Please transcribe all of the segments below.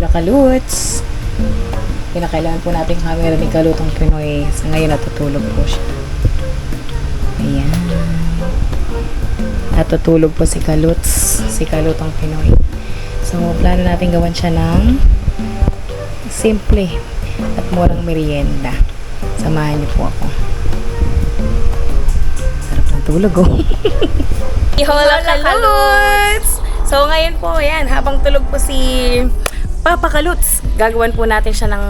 Hola Kaluts! Pinakailangan po natin camera ni Kalutong Pinoy. Sa ngayon natutulog po siya. Ayan. Natutulog po si Kaluts, si Kalutong Pinoy. So, plano natin gawan siya ng simple at murang merienda. Samahan niyo po ako. Sarap ng tulog oh. Hola Kaluts! So ngayon po, yan, habang tulog po si Papa Kaluts, gagawan po natin siya ng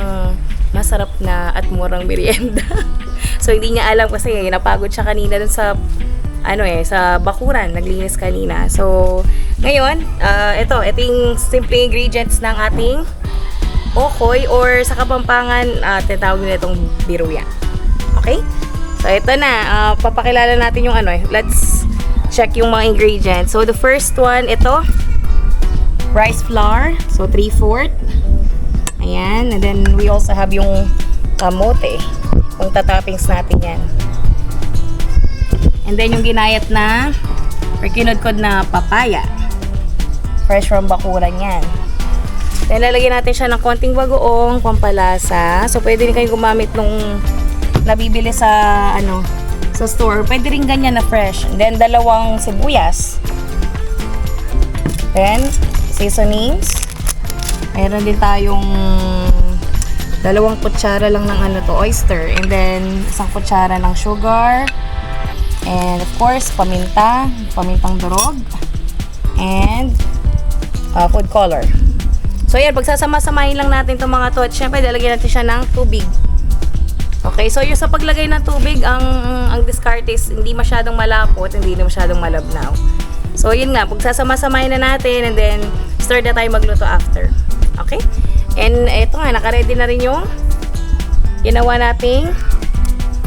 masarap na at murang merienda. so hindi niya alam kasi napagod siya kanina dun sa ano eh, sa bakuran, naglinis kanina. So, ngayon, uh, ito, ito yung simple ingredients ng ating okoy or sa Kapampangan, uh, tinatawag nila itong biruya. Okay? So, ito na. Uh, papakilala natin yung ano eh. Let's check yung mga ingredients. So, the first one, ito. Rice flour. So, 3-4. Ayan. And then, we also have yung kamote. Yung tatoppings natin yan. And then, yung ginayat na or kinudkod na papaya. Fresh from bakuran yan. Then, lalagyan natin siya ng konting bagoong, pampalasa. So, pwede rin kayo gumamit nung nabibili sa, ano, sa store. Pwede rin ganyan na fresh. And then, dalawang sibuyas. Then, seasonings. Meron din tayong dalawang kutsara lang ng ano to, oyster. And then, isang kutsara ng sugar. And, of course, paminta. Pamintang durog. And, uh, food color. So, yan. Pagsasama-samahin lang natin itong mga to. At syempre, lalagyan natin siya ng tubig. Okay, so yung sa paglagay ng tubig, ang ang discard is hindi masyadong malapot, hindi na masyadong malabnaw. So yun nga, pagsasama-samahin na natin and then start na tayo magluto after. Okay? And eto nga, nakaready na rin yung ginawa nating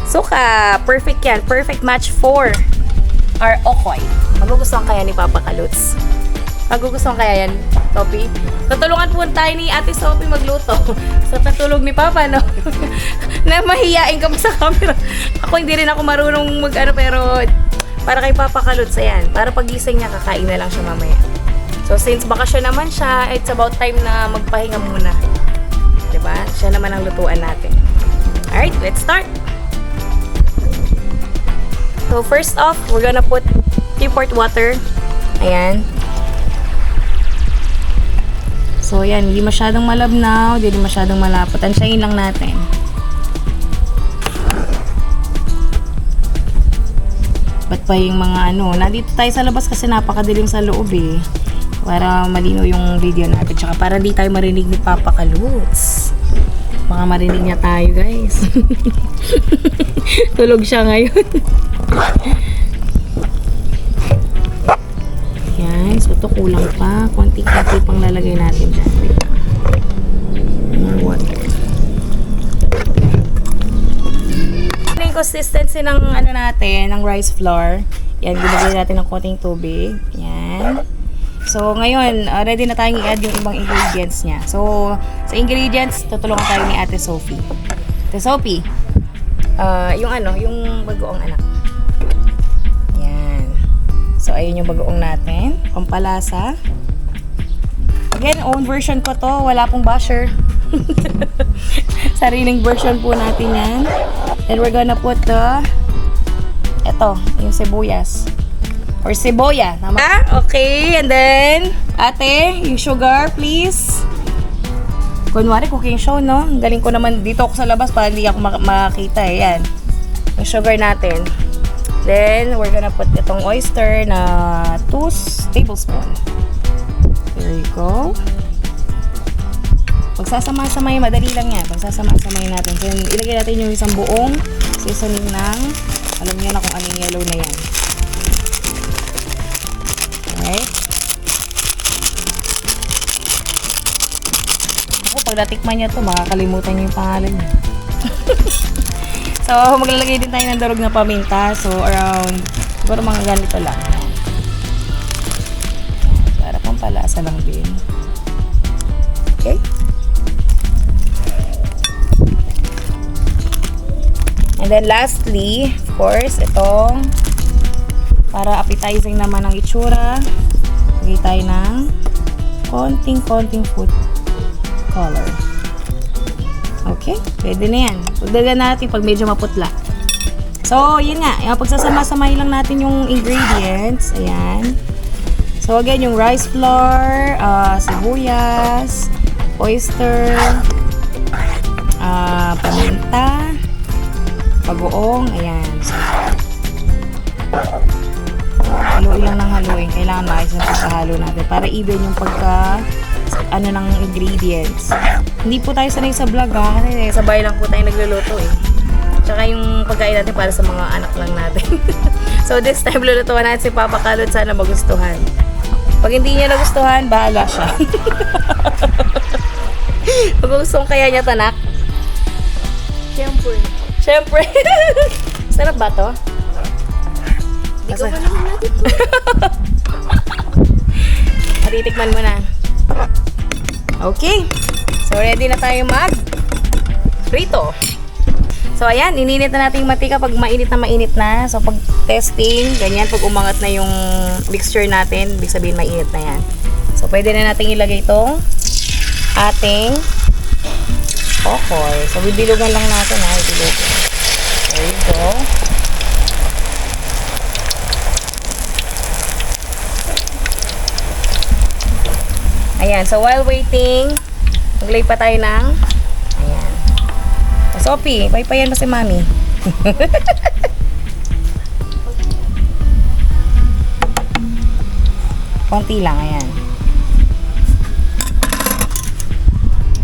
suka. Perfect yan. Perfect match for our okoy. Magugustuhan kaya ni Papa Kaluts? Magugustuhan kaya yan, Sophie? Tutulungan po tayo ni Ate Sophie magluto. sa tatulog ni Papa, no? na mahiyain ka pa sa camera. Ako hindi rin ako marunong mag ano, pero para kay Papa Kaluts, ayan. Para pagising niya, kakain na lang siya mamaya. So, since bakasyon naman siya, it's about time na magpahinga muna. ba? Siya naman ang lutuan natin. Alright, let's start! So, first off, we're gonna put 3 quart water. Ayan. So, yan. Hindi masyadong malabnaw. Hindi masyadong malapot. Tansyahin lang natin. Ba't pa yung mga ano? Nandito tayo sa labas kasi napakadilim sa loob eh. Para malino yung video natin. Tsaka para di tayo marinig ni Papa Kaluts. Baka marinig niya tayo guys. Tulog siya ngayon. Yan. So, ito kulang pa. Konti-konti pang lalagay natin dyan. Wait yung consistency ng ano natin, ng rice flour. Yan, binigay natin ng konting tubig. Yan. So, ngayon, uh, ready na tayong i-add yung ibang ingredients niya. So, sa ingredients, tutulungan tayo ni Ate Sophie. Ate Sophie, uh, yung ano, yung bagoong anak. Yan. So, ayun yung bagoong natin. Pampalasa. Again, own version ko to. Wala pong basher. Sariling version po natin yan. And we're gonna put the eto, yung sibuyas. Or siboya. Tama? Ah, okay. And then, ate, yung sugar, please. Kunwari, cooking show, no? Galing ko naman dito ako sa labas para hindi ako mak- makakita, eh. Yan. Yung sugar natin. Then, we're gonna put itong oyster na 2 tablespoon. There you go. Pagsasama-samay, madali lang yan. Pagsasama-samay natin. So, ilagay natin yung isang buong seasoning ng, alam niyo na kung anong yellow na yan. Okay? Ako, pag natikman niya to, makakalimutan niyo yung pangalan so, maglalagay din tayo ng darog na paminta. So, around, siguro mga ganito lang. Para pang palasa lang din. Okay? And then lastly, of course, itong para appetizing naman ang itsura. Lagay tayo ng konting-konting food color. Okay, pwede na yan. Pagdagan natin pag medyo maputla. So, yun nga. Yung pagsasama-samahin lang natin yung ingredients. Ayan. So, again, yung rice flour, ah, sibuyas, oyster, ah, paminta, bagoong, ayan. Haluin lang ng haluin. Kailangan maayos na pagkahalo natin para even yung pagka ano ng ingredients. Hindi po tayo sanay sa vlog ha, kasi sabay lang po tayo nagluluto eh. Tsaka yung pagkain natin para sa mga anak lang natin. so this time lulutuan natin si Papa Kalot sana magustuhan. Pag hindi niya nagustuhan, bahala siya. Pag gusto kaya niya tanak, Siyempre. Syempre. Sarap ba to? Hindi ko pa naman natin. Matitikman mo na. Okay. So, ready na tayo mag prito. So, ayan. Ininit na natin yung matika pag mainit na mainit na. So, pag testing, ganyan. Pag umangat na yung mixture natin, ibig sabihin mainit na yan. So, pwede na natin ilagay itong ating okoy. So, bibilugan lang natin ha. Bibilugan. There you go. Ayan, so while waiting, maglay pa tayo ng, ayan. Sophie, paypayan mo si mami. Konti lang, ayan.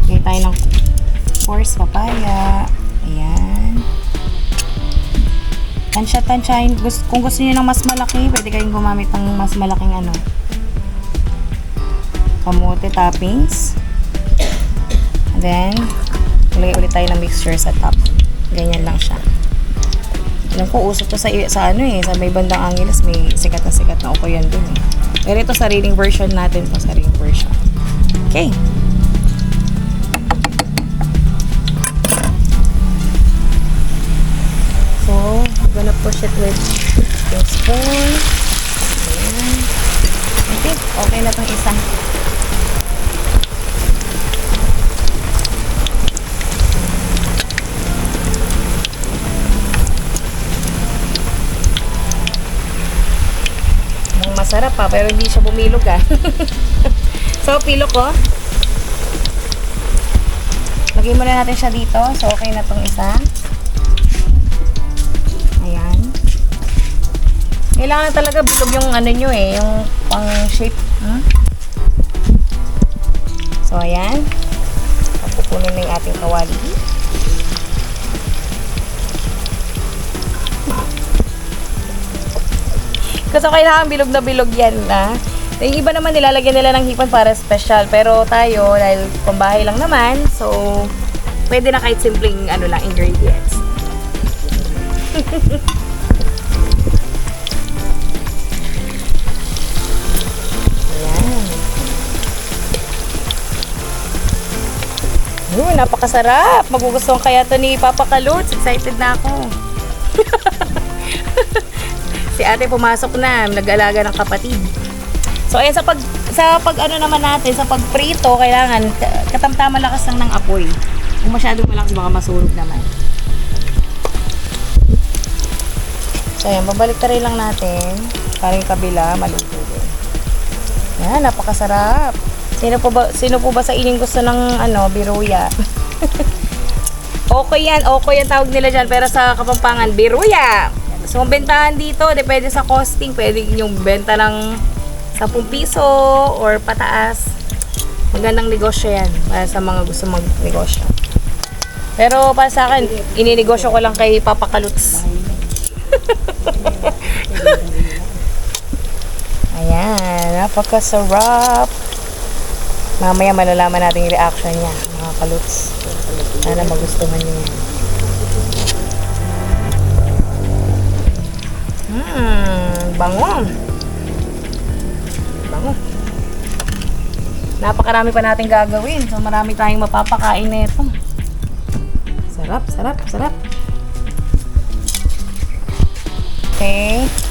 Lagay tayo ng force papaya. Ayan. Tansya, tansyahin. Gus- Kung gusto niyo ng mas malaki, pwede kayong gumamit ng mas malaking ano, kamote toppings. And then, ilagay ulit tayo ng mixture sa top. Ganyan lang siya. Alam ko, uso to sa, sa ano eh, sa may bandang Angeles, may sikat na sikat na yan dun eh. Pero ito, sariling version natin to, sariling version. Okay. Gonna push it with the spoon. Ayan. Okay, okay na tong isa. Masarap pa, pero hindi siya bumilog ah. so, pilo ko. Lagay muna natin siya dito. So, okay na tong isa. Kailangan talaga bilog yung ano nyo eh, yung pang shape. Hmm? So, ayan. Papupunin na yung ating kawali. Kasi kailangan bilog na bilog yan na. Yung iba naman nilalagyan nila ng hipon para special. Pero tayo, dahil pambahay lang naman, so pwede na kahit simpleng ano lang, ingredients. Yun, napakasarap. Magugustuhan kaya to ni Papa Kaluts. Excited na ako. si ate pumasok na, nag-alaga ng kapatid. So ayan sa pag sa pag ano naman natin, sa pagprito, kailangan ka- katamtaman lakas lang ng apoy. Kung masyadong malakas baka masurog naman. So ayan, babalik rin lang natin para yung kabila maluto din. Yan, napakasarap. Sino po ba sino po ba sa inyong gusto ng ano, biruya? okay yan, okay yan tawag nila dyan. Pero sa Kapampangan, biruya. So, ang bentahan dito, depende sa costing. Pwede yung benta ng 10 piso or pataas. Magandang negosyo yan para sa mga gusto mag-negosyo. Pero para sa akin, ininegosyo ko lang kay Papa Kaluts. Ayan, napakasarap. Mamaya malalaman natin yung reaction niya, mga kaluts. Sana magustuhan niyo yan. Hmm, bango. Bango. Napakarami pa natin gagawin. So, marami tayong mapapakain nito. Sarap, sarap, sarap. Okay.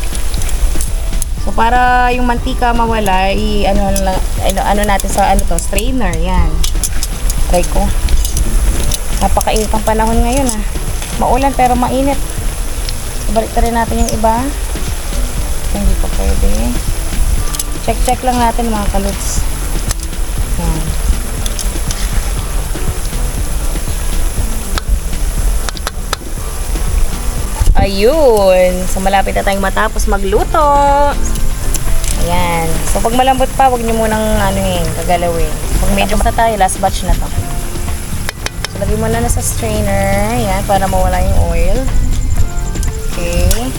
So, para yung mantika mawala, i ano, ano, ano natin sa ano to, strainer, yan. Try ko. Napakainit ang panahon ngayon ah. Maulan pero mainit. Balik rin natin yung iba. Hindi pa pwede. Check-check lang natin mga kaluts. Yan. Ayun. So, malapit na tayong matapos magluto. Ayan. So, pag malambot pa, huwag nyo munang ano yun, gagalawin. Pag medyo na tayo, last batch na to. So, lagay mo na na sa strainer. Ayan, para mawala yung oil. Okay.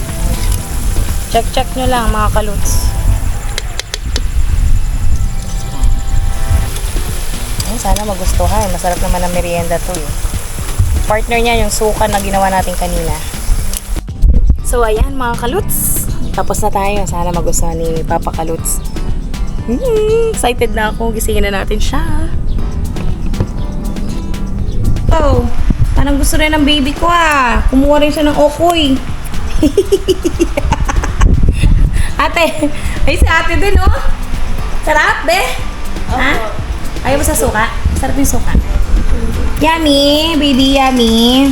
Check-check nyo lang, mga kaluts. Ay, sana magustuhan. Masarap naman ang merienda to eh. Partner niya yung suka na ginawa natin kanina. So, ayan mga kaluts. Tapos na tayo. Sana magustuhan ni Papa Kaluts. Hmm, excited na ako. Gisingin na natin siya. Oh, parang gusto rin ng baby ko ah. Kumuha rin siya ng okoy. ate, ay si ate din oh. Sarap, be? Ha? Ayaw mo sa suka? Sarap yung suka. Yummy, baby, yummy.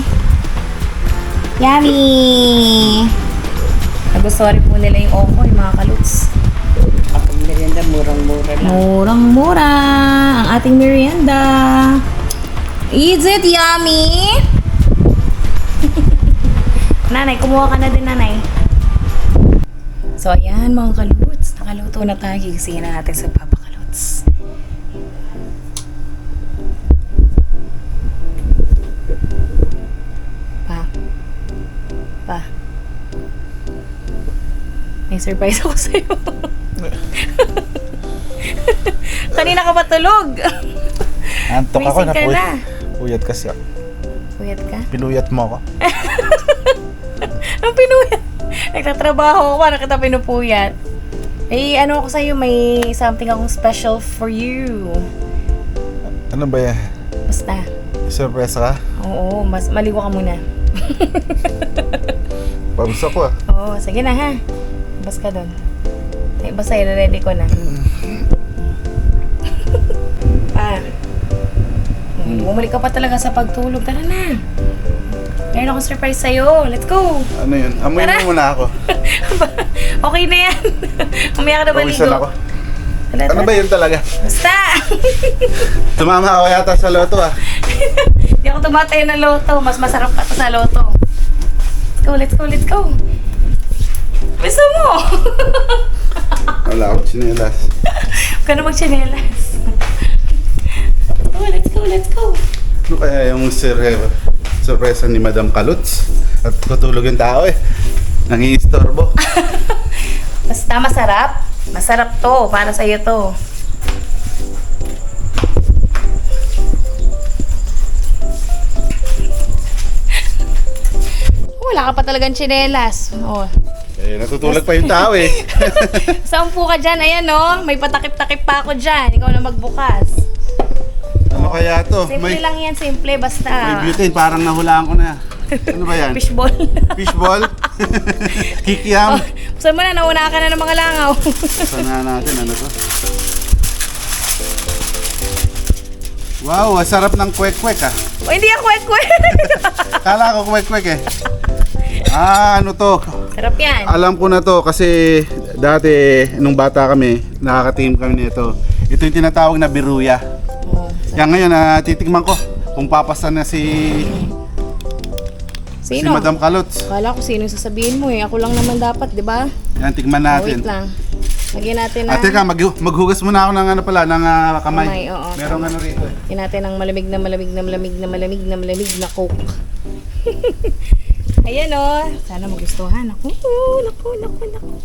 Yummy! Rin po nila yung okoy, mga kaluts. Kapag merienda, murang-mura lang. Murang-mura ang ating merienda. Is it yummy? nanay, kumuha ka na din, nanay. So, ayan mga kaluts. Nakaluto na tayo. Gigisingin na natin sa Papa May surprise ako sa'yo. Kanina ka pa tulog. Antok ako na ka puyat. na. Puyat kasi ako. Puyat ka? Pinuyat mo ako. Ang pinuyat. Nagtatrabaho ako, para kita pinupuyat. Eh, ano ako sa'yo, may something akong special for you. Ano ba yan? Basta. Surprise ka? Oo, mas maligo ka muna. Pabos ako ah. Oo, sige na ha. Bas ka doon. Eh, basta i-ready ko na. ah. Bumalik ka pa talaga sa pagtulog. Tara na. Meron akong surprise sa'yo. Let's go. Ano yun? Amoy Tara. mo muna ako. okay na yan. Umaya ka na maligo. Pawisan ako. Tara, Ano tara. ba yun talaga? Basta! Tumama ako yata sa loto ah. Hindi ako tumatay ng loto. Mas masarap pa to sa loto. Let's go, let's go, let's go. Gusto mo? Wala akong chinelas. Huwag ka na magchinelas. Oh, let's go, let's go. Ano kaya yung sur surprise ni Madam Kaluts? At tutulog yung tao eh. Nangiistorbo. Basta masarap. Masarap to. Para sa'yo to. Wala ka pa talagang chinelas. Oh. Eh, natutulog pa yung tao eh. Sampu ka dyan. Ayan, no? May patakip-takip pa ako dyan. Ikaw na magbukas. ano kaya to? Simple May, lang yan. Simple. Basta. may butane, parang nahulaan ko na. Ano ba yan? Fishball. Fishball? Kikiam? Buksan mo na. Nauna ka na ng mga langaw. Sana natin, ano to? Wow, sarap ng kwek-kwek ah. o, hindi ako kwek-kwek. Kala ko kwek-kwek eh. Ah, ano to? Sarap yan. Alam ko na to kasi dati nung bata kami, nakakatingin kami nito. Ito yung tinatawag na biruya. Oh. Yan ngayon, na titikman ko kung papasa na si, si Sino? Madam Kalots. Kala ko sino yung sasabihin mo eh. Ako lang naman dapat, di ba? Yan, tikman Oh, natin. wait lang. Lagyan natin na. At teka, mag maghugas muna ako ng ano pala, ng ah, kamay. Kamay, oo, Merong ano rito eh. Lagyan natin ng malamig na malamig na malamig na malamig na malamig na coke. Ayan o. Sana magustuhan. Naku, naku, naku, naku.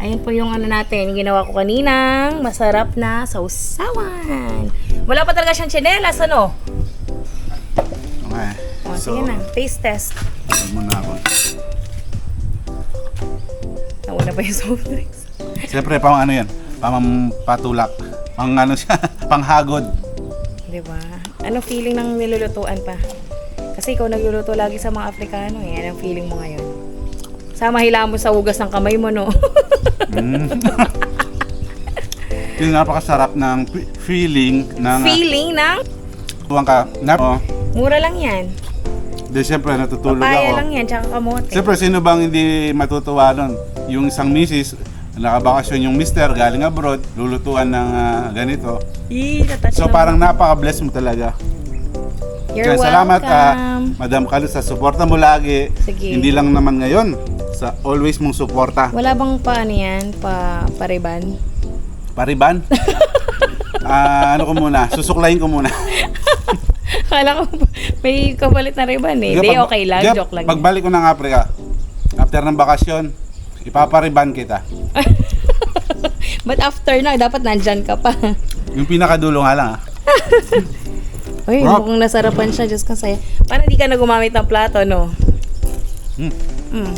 Ayan po yung ano natin, ginawa ko kaninang masarap na sausawan. Wala pa talaga siyang tsinelas, ano? Okay. O, sige na, taste test. tikman muna ako. Nauna pa yung soft drinks. Siyempre, pang ano yan? Pang patulak. Pang ano siya? panghagod. Di ba? Anong feeling ng nilulutuan pa? Kasi ikaw nagluluto lagi sa mga Afrikano eh. Anong feeling mo ngayon? Sama hila mo sa ugas ng kamay mo, no? Mm. yung napakasarap ng fe- feeling ng Feeling ng tuwang ka. Na, oh, mura lang yan. di syempre natutulog Papaya ako. lang yan, tsaka kamote. Siyempre, sino bang hindi matutuwa nun? Yung isang misis, nakabakasyon yung mister, galing abroad, lulutuan ng ah, ganito. Natouch So parang napaka-bless mo talaga. You're Kaya salamat ah, welcome. Madam Carlos sa suporta mo lagi. Sige. Hindi lang naman ngayon, sa always mong suporta. Wala bang pa ano yan? Pa, pariban? Pariban? Ah, ano ko muna, susuklayin ko muna. Kala ko may kapalit na riban eh. Hindi, Pag- okay lang. Diba, Joke lang. yun. Pagbalik ko ng Africa, after ng bakasyon, ipapariban kita. But after na, dapat nandyan ka pa. Yung pinakadulo nga lang ah. Uy, Rock. mukhang nasarapan siya. Diyos ko sa'yo. Parang di ka na gumamit ng plato, no? Hmm. Mm.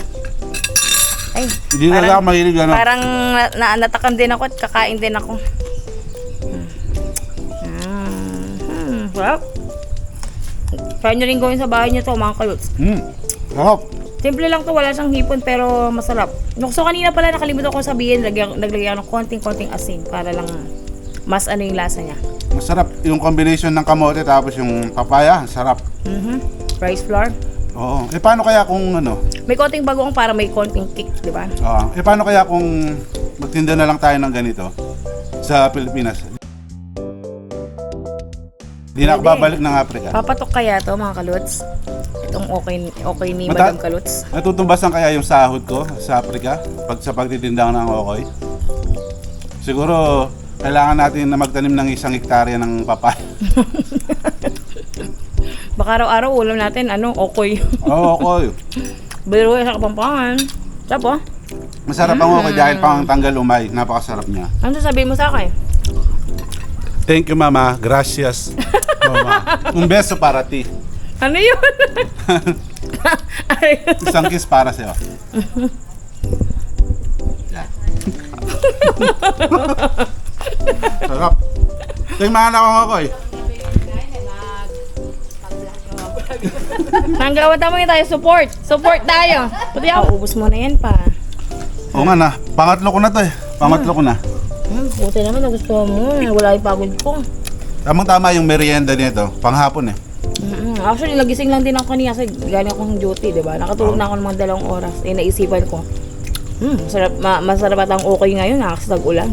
Ay, Hindi na Parang- ako mahilig ano. parang na, na, natakam din ako at kakain din ako. Mm. Mm. Well, try nyo rin gawin sa bahay nyo to, mga kaluts. Hmm. Sarap. Simple lang to, wala siyang hipon pero masarap. So kanina pala nakalimutan ko sabihin, lagyan, naglagyan ako ng konting-konting asin para lang mas ano yung lasa niya. Masarap yung combination ng kamote tapos yung papaya, sarap. Mhm. Rice flour. Oo. Eh paano kaya kung ano? May konting bagoong para may konting kick, di ba? Oo. eh paano kaya kung magtinda na lang tayo ng ganito sa Pilipinas? Di na ako Pwede. babalik ng Africa. Papatok kaya to mga kaluts? Itong okay, okay ni Mata- Madam Kaluts. Natutumbasan kaya yung sahod ko sa Africa pag sa pagtitinda ng okoy? Siguro kailangan natin na magtanim ng isang hektarya ng papaya. Baka araw-araw ulam natin, ano, okoy. Oo, okoy. Biro sa kapampangan. Sarap oh. Masarap ang okoy dahil pang tanggal umay. Napakasarap niya. Ano sasabihin mo sa akin? Thank you, Mama. Gracias, Mama. Un beso para ti. Ano yun? Isang kiss para sa'yo. Yan. Sarap. Tingnan ako ako eh. Hanggawa tama yun tayo, support. Support tayo. Pati ako, ubus mo na yan pa. Oo nga na. Pangatlo ko na to eh. Pangatlo ko na. Hmm, buti naman nagustuhan mo. Wala yung pagod ko. Tamang tama yung merienda nito. Panghapon eh. Mm, Actually, nagising lang din ako kanina kasi galing akong duty, di ba? Nakatulog na ako ng mga dalawang oras. Eh, naisipan ko, hmm, masarap, ma- masarap at ang okay ngayon, nakakasag ulan.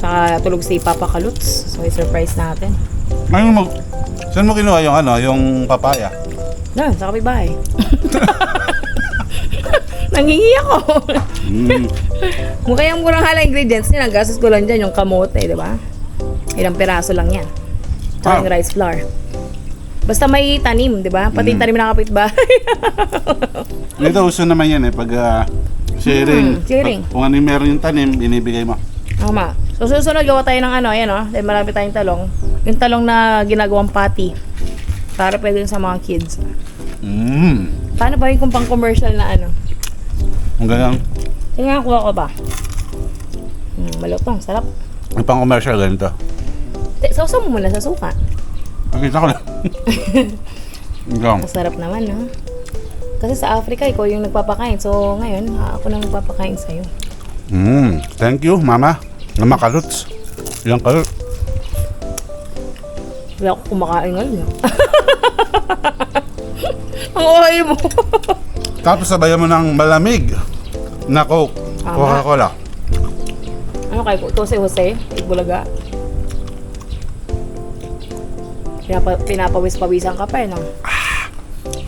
Saka tulog si Papa Kaluts. So, i-surprise natin. Ngayon mo, saan mo kinuha yung ano, yung papaya? Na, sa kapitbahay. Nangingi ako. Mm. Mukha yung murang hala ingredients niya. Nagastos ko lang dyan yung kamote, di ba? Ilang piraso lang yan. Tsaka Ah. yung rice flour. Basta may tanim, di ba? Pati yung tanim ng kapitbahay. Dito uso naman yan eh. Pag ah, sharing. Mm, sharing. Pag, kung ano yung meron yung tanim, binibigay mo. Tama. So susunod gawa tayo ng ano, ayan oh. Dahil marami tayong talong. Yung talong na ginagawang patty. Para pwede sa mga kids. Mm. Paano ba yung kung pang commercial na ano? Ang ganyan. Tingnan ko ba? Hmm, malutong, sarap. Ang pang commercial ganito. Te, sausaw mo muna sa suka. Nakita ko lang. Ikaw. Masarap naman, no? Kasi sa Africa, ikaw yung nagpapakain. So, ngayon, ako nang magpapakain sa'yo. Mm. Thank you, Mama. Mama Kaluts. Ilang kalot. Wala ako kumakain ngayon. ah. Ang okay mo. Tapos sabayan mo ng malamig na Coke. Tama. Coca-Cola. ano kay Ito si Jose, Bulaga. Pinapa, pinapawis-pawisan ka pa eh, no?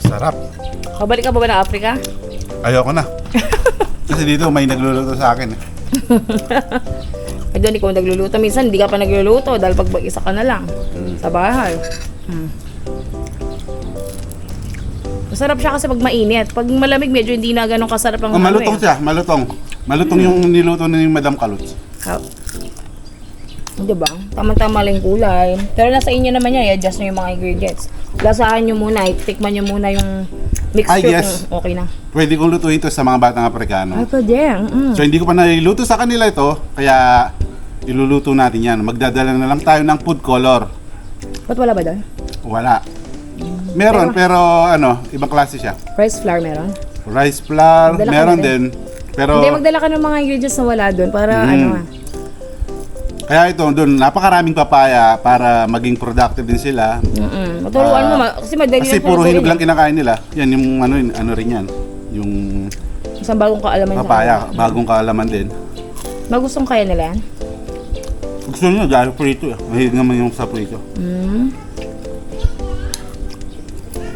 Sarap. Kabalik ka ba ba ng Africa? Ayoko na. Kasi dito may nagluluto sa akin. eh. Doon ikaw nagluluto. Minsan, hindi ka pa nagluluto dahil pag isa ka na lang sa bahay. Hmm. Masarap siya kasi pag mainit. Pag malamig, medyo hindi na ganun kasarap ang Oh, malutong ano eh. siya, malutong. Malutong yung niluto ni Madam Kaluts. Ha? Di ba? Tama-tama lang yung kulay. Pero nasa inyo naman yan, i-adjust nyo yung mga ingredients. Lasahan nyo muna, tikman nyo muna yung mixture Ah, yes. kung okay na. Pwede kong lutuin ito sa mga batang Aprikano. Ay, pwede. Mm. So hindi ko pa nailuto sa kanila ito, kaya iluluto natin yan. Magdadala na lang tayo ng food color. Ba't wala ba doon? Wala. Meron, pero ano, ibang klase siya. Rice flour meron? Rice flour, Magdala ka meron na din. Pero Hindi, magdala ka ng mga ingredients na wala doon para Mm. ano ah. Kaya ito, doon, napakaraming papaya para maging productive din sila. Mm-mm. Maturuan mo, ma- kasi madali Kasi lang puro turuan hinog eh. lang kinakain nila. Yan yung ano, yun, ano rin yan. Yung Isang bagong kaalaman sa papaya, bagong kaalaman din. Magustong kaya nila yan? Gusto nyo, dahil prito. eh. Mahilig naman yung sa prito. Mm.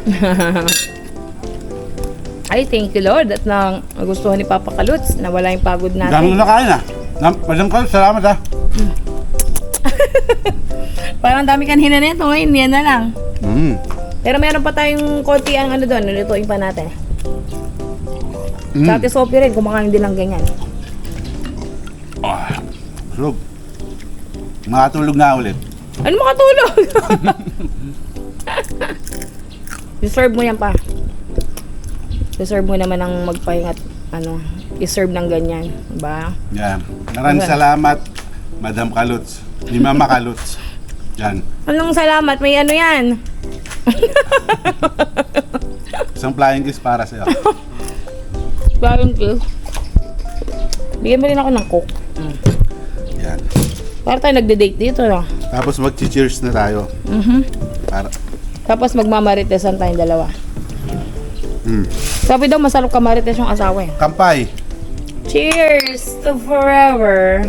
Ay, thank you Lord at nang magustuhan ni Papa Kaluts na wala yung pagod Dami natin. ko nakain ah. Madam Carl, salamat ah. Parang dami kanina nito, ngayon yan na lang. Mm. Pero meron pa tayong konti ang ano doon, lulutuin pa natin. Mm. Sa Ate Sophie rin, kumakain din ng ganyan. Ah, Sulog. Makatulog na ulit. Ano makatulog? Deserve mo yan pa. Deserve mo naman ang magpahingat, ano, deserve ng ganyan. Diba? Yan. Maraming Okay. salamat, Madam Kaluts. Ni Mama Kaluts. Yan. Anong salamat? May ano yan? Isang flying kiss para sa'yo. Parang kill. Bigyan mo rin ako ng coke. Yan. Para tayo nagde-date dito, no? Tapos mag-cheers na tayo. Mhm. Para. Tapos magmamaritesan tayong dalawa. Mm. Sabi daw masarap ka marites yung asawa eh. Kampay. Cheers to forever!